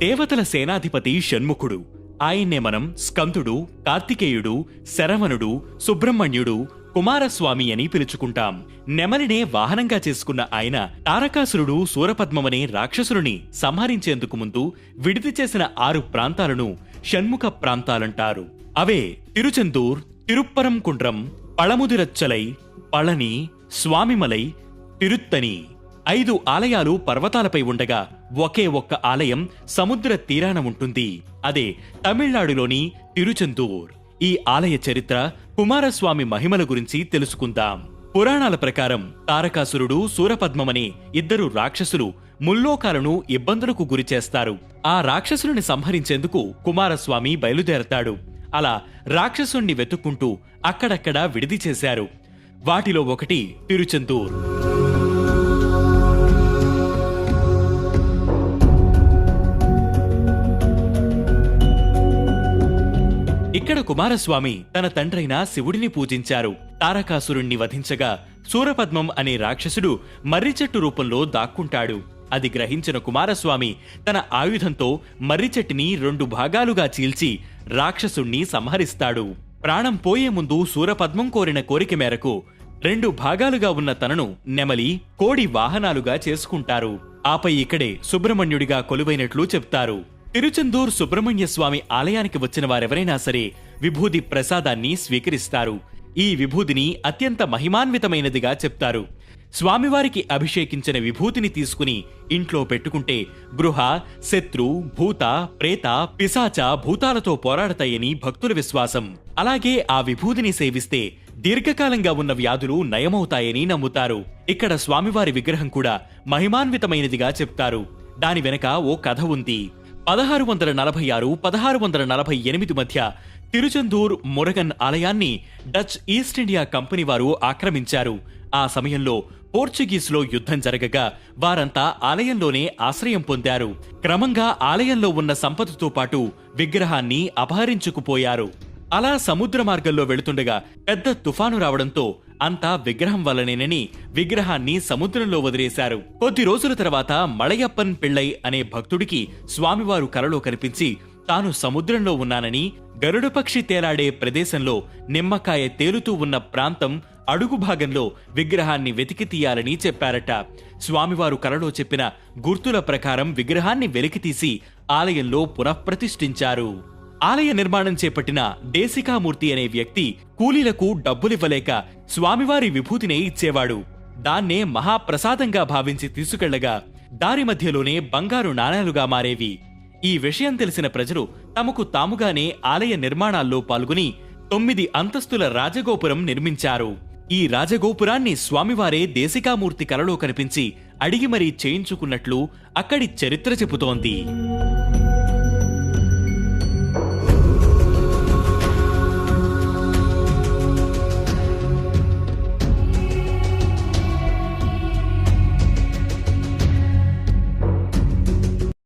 దేవతల సేనాధిపతి షణ్ముఖుడు. ఆయన్నే మనం స్కందుడు కార్తికేయుడు శరవణుడు సుబ్రహ్మణ్యుడు కుమారస్వామి అని పిలుచుకుంటాం. నెమలినే వాహనంగా చేసుకున్న ఆయన తారకాసురుడు సూరపద్మమనే రాక్షసురుని సంహరించేందుకు ముందు విడిది చేసిన ఆరు ప్రాంతాలను షణ్ముఖ ప్రాంతాలంటారు. అవే తిరుచెందూర్ తిరుప్పరం కుండ్రం పళముదిరచ్చలై పళని స్వామిమలై తిరుత్తని ఐదు ఆలయాలు పర్వతాలపై ఉండగా ఒకే ఒక్క ఆలయం సముద్ర తీరాన ఉంటుంది. అదే తమిళనాడులోని తిరుచెందూర్. ఈ ఆలయ చరిత్ర కుమారస్వామి మహిమల గురించి తెలుసుకుందాం. పురాణాల ప్రకారం తారకాసురుడు సూరపద్మమనే ఇద్దరు రాక్షసులు ముల్లోకాలను ఇబ్బందులకు గురిచేస్తారు ఆ రాక్షసుని సంహరించేందుకు కుమారస్వామి బయలుదేరతాడు. అలా రాక్షసుణ్ణి వెతుక్కుంటూ అక్కడక్కడా విడిది చేశారు. వాటిలో ఒకటి తిరుచెందూర్. ఇక్కడ కుమారస్వామి తన తండ్రైన శివుడిని పూజించారు. తారకాసురుణ్ణి వధించగా సూరపద్మం అనే రాక్షసుడు మర్రి చెట్టు రూపంలో దాక్కుంటాడు. అది గ్రహించిన కుమారస్వామి తన ఆయుధంతో మర్రి చెట్టుని రెండు భాగాలుగా చీల్చి రాక్షసుణ్ణి సంహరిస్తాడు. ప్రాణం పోయే ముందు సూరపద్మం కోరిన కోరిక మేరకు రెండు భాగాలుగా ఉన్న తనను నెమలి కోడి వాహనాలుగా చేసుకుంటారు. ఆపై ఇక్కడే సుబ్రహ్మణ్యుడిగా కొలువైనట్లు చెప్తారు. తిరుచెందూర్ సుబ్రహ్మణ్య స్వామి ఆలయానికి వచ్చిన వారెవరైనా సరే విభూది ప్రసాదాన్ని స్వీకరిస్తారు. ఈ విభూదిని అత్యంత మహిమాన్వితమైనదిగా చెప్తారు. స్వామివారికి అభిషేకించిన విభూతిని తీసుకుని ఇంట్లో పెట్టుకుంటే గృహ శత్రు భూత ప్రేత పిశాచ భూతాలతో పోరాడతాయని భక్తుల విశ్వాసం. అలాగే ఆ విభూతిని సేవిస్తే దీర్ఘకాలంగా ఉన్న వ్యాధులు నయమవుతాయని నమ్ముతారు. ఇక్కడ స్వామివారి విగ్రహం కూడా మహిమాన్వితమైనదిగా చెప్తారు. దాని వెనక ఓ కథ ఉంది. పదహారు వందల నలభై ఆరు పదహారు వందల నలభై ఎనిమిది మధ్య తిరుచెందూర్ మురగన్ ఆలయాన్ని డచ్ ఈస్ట్ ఇండియా కంపెనీ వారు ఆక్రమించారు. ఆ సమయంలో పోర్చుగీస్లో యుద్ధం జరగగా వారంతా ఆలయంలోనే ఆశ్రయం పొందారు. క్రమంగా ఆలయంలో ఉన్న సంపదతో పాటు విగ్రహాన్ని అపహరించుకుపోయారు. అలా సముద్ర మార్గంలో వెళుతుండగా పెద్ద తుఫాను రావడంతో అంతా విగ్రహం వల్లనేనని విగ్రహాన్ని సముద్రంలో వదిలేశారు. కొద్ది రోజుల తర్వాత మలయప్పన్ పిళ్ళై అనే భక్తుడికి స్వామివారు కలలో కనిపించి తాను సముద్రంలో ఉన్నానని గరుడపక్షి తేలాడే ప్రదేశంలో నిమ్మకాయ తేలుతూ ఉన్న ప్రాంతం అడుగు భాగంలో విగ్రహాన్ని వెతికి తీయాలని చెప్పారట. స్వామివారు కలలో చెప్పిన గుర్తుల ప్రకారం విగ్రహాన్ని వెలికితీసి ఆలయంలో పునఃప్రతిష్ఠించారు. ఆలయ నిర్మాణం చేపట్టిన దేశికామూర్తి అనే వ్యక్తి కూలీలకు డబ్బులివ్వలేక స్వామివారి విభూతినే ఇచ్చేవాడు. దాన్నే మహాప్రసాదంగా భావించి తీసుకెళ్ళగా దారి మధ్యలోనే బంగారు నాణాలుగా మారేవి. ఈ విషయం తెలిసిన ప్రజలు తమకు తాముగానే ఆలయ నిర్మాణాల్లో పాల్గొని తొమ్మిది అంతస్తుల రాజగోపురం నిర్మించారు. ఈ రాజగోపురాన్ని స్వామివారే దేశికామూర్తి కలలో కనిపించి అడిగి మరీ చేయించుకున్నట్లు అక్కడి చరిత్ర చెబుతోంది.